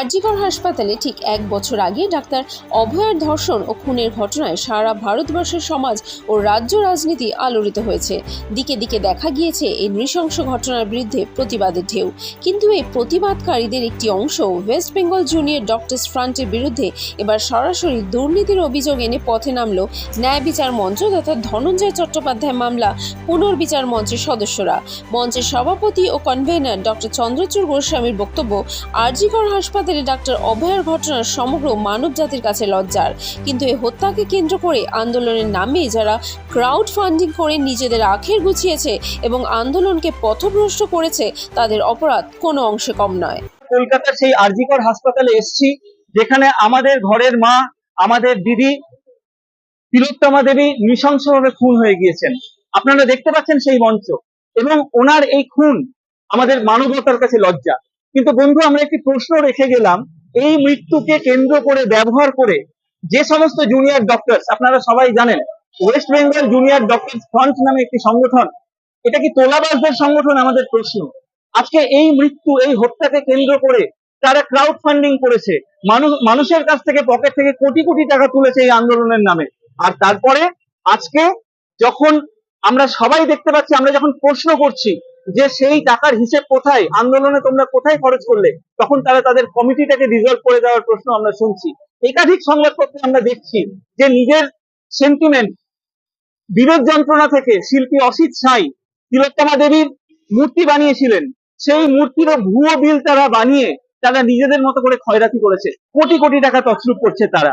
আরজিকর হাসপাতালে ঠিক এক বছর আগে ডাক্তার অভয়ার ধর্ষণ ও খুনের ঘটনায় সারা ভারতবর্ষের সমাজ ও রাজ্য রাজনীতি আলোড়িত হয়েছে। দিকে দিকে দেখা গিয়েছে এই নৃশংস ঘটনার বিরুদ্ধে প্রতিবাদের ঢেউ। কিন্তু এই প্রতিবাদকারীদের একটি অংশ ওয়েস্ট বেঙ্গল জুনিয়র ডক্টরস ফ্রন্টের বিরুদ্ধে এবার সরাসরি দুর্নীতির অভিযোগ এনে পথে নামল ন্যায় বিচার মঞ্চ তথা ধনঞ্জয় চট্টোপাধ্যায় মামলা পুনর্বিচার মঞ্চের সদস্যরা। মঞ্চের সভাপতি ও কনভেনার ডক্টর চন্দ্রচূড় গোস্বামীর বক্তব্য, আরজিকর হাসপাতালে ডাক্তার অভয়ার ঘটনার সমগ্র মানব জাতির কাছে লজ্জার। কিন্তু এই হত্যাকে কেন্দ্র করে আন্দোলনের নামে যারা ক্রাউড ফান্ডিং করে নিজেদের আখের গুছিয়েছে এবং আন্দোলনকে পথভ্রষ্ট করেছে, তাদের অপরাধ কোনো অংশে কম নয়। কলকাতার সেই আরজিকর হাসপাতালে এসেছি, যেখানে আমাদের ঘরের মা, আমাদের দিদি, তিলোত্তমা দেবী নৃশংসভাবে খুন হয়ে গিয়েছেন। আপনারা দেখতে পাচ্ছেন সেই মঞ্চ এবং ওনার এই খুন আমাদের মানবতার কাছে লজ্জা। কিন্তু বন্ধু, আমরা একটি প্রশ্ন রেখে গেলাম, এই মৃত্যুকে কেন্দ্র করে, ব্যবহার করে যে সমস্ত জুনিয়র ডক্টরস আপনারা সবাই জানেন West Bengal junior doctors front নামে একটি সংগঠন, এটা কি তোলাবাজদের সংগঠন আমাদের প্রশ্ন? আজকে এই মৃত্যু, এই হত্যাকে কেন্দ্র করে তারা ক্রাউড ফান্ডিং করেছে, মানুষ, মানুষের কাছ থেকে পকেট থেকে কোটি কোটি টাকা তুলেছে এই আন্দোলনের নামে। আর তারপরে আজকে যখন আমরা সবাই দেখতে পাচ্ছি, আমরা যখন প্রশ্ন করছি যে সেই টাকার হিসেব কোথায়, আন্দোলনে তোমরা কোথায় খরচ করলে, তখন তারা তাদের কমিটিটাকে রিজলভ করে দেওয়ার প্রশ্ন আমরা শুনছি। একাধিক সংবাদপত্রে আমরা দেখছি যে নিজের সেন্টিমেন্ট বিরোধ যন্ত্রণা থেকে শিল্পী অসিত সাই তিলোত্তমা দেবীর মূর্তি বানিয়েছিলেন। সেই মূর্তিরও ভুয়ো বিল তারা বানিয়ে তারা নিজেদের মতো করে খয়রাতি করেছে। কোটি কোটি টাকা তছরূপ করছে তারা।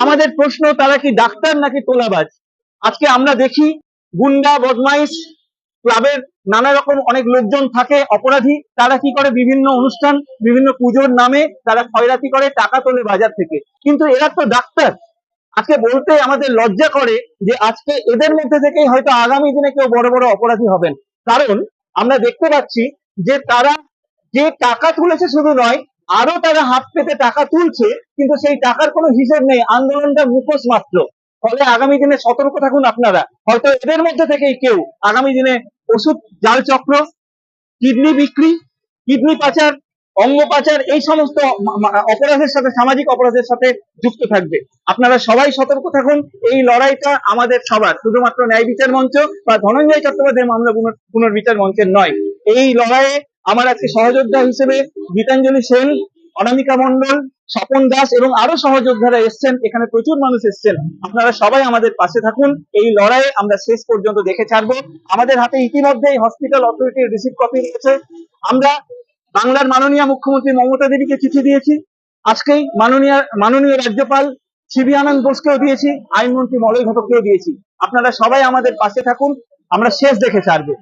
আমাদের প্রশ্ন, তারা কি ডাক্তার নাকি তোলাবাজ? আজকে আমরা দেখি গুন্ডা, বদমাইশ ক্লাবের নানা রকম অনেক লোকজন থাকে, অপরাধী। তারা কি করে? বিভিন্ন অনুষ্ঠান, বিভিন্ন পুজোর নামে তারা খয়রাতি করে, টাকা তোলে বাজার থেকে। কিন্তু এরা তো ডাক্তার। আজকে বলতে আমাদের লজ্জা করে যে আজকে এদের মধ্যে থেকেই হয়তো আগামী দিনে কেউ বড় বড় অপরাধী হবেন। কারণ আমরা দেখতে পাচ্ছি যে তারা যে টাকা তুলেছে শুধু নয়, আরও তারা হাত পেতে টাকা তুলছে, কিন্তু সেই টাকার কোনো হিসেব নেই। আন্দোলনটা মুখোশ মাত্র। ফলে আগামী দিনে সতর্ক থাকুন আপনারা। হয়তো এদের মধ্যে থেকেই কেউ আগামী দিনে ওষুধ, জাল চক্র, কিডনি বিক্রি, কিডনি পাচার, অঙ্গ পাচার, এই সমস্ত অপরাধের সাথে, সামাজিক অপরাধের সাথে যুক্ত থাকবে। আপনারা সবাই সতর্ক থাকুন, এই লড়াইটা আমাদের সবার, শুধুমাত্র ন্যায় বিচার মঞ্চ বা ধনঞ্জয় চট্টোপাধ্যায় মামলা পুনর- পুনর্বিচার মঞ্চের নয়। এই লড়াইয়ে আমার আজকে সহযোদ্ধা হিসেবে গীতাঞ্জলি সেন অনামিকা মন্ডল, স্বপন দাস এবং আরও সহযোদ্ধারা এসছেন। এখানে প্রচুর মানুষ এসছেন। আপনারা সবাই আমাদের পাশে থাকুন। এই লড়াইয়ে আমরা শেষ পর্যন্ত দেখে ছাড়বো। আমাদের হাতে ইতিমধ্যেই হসপিটাল অথরিটির রিসিভ কপি রয়েছে। আমরা বাংলার মাননীয় মুখ্যমন্ত্রী মমতা দেবীকে চিঠি দিয়েছি। আজকেই মাননীয় মাননীয় রাজ্যপাল সিবি আনন্দ বোসকেও দিয়েছি। আইনমন্ত্রী মলয় ঘটককেও দিয়েছি। আপনারা সবাই আমাদের পাশে থাকুন। আমরা শেষ দেখে ছাড়বো।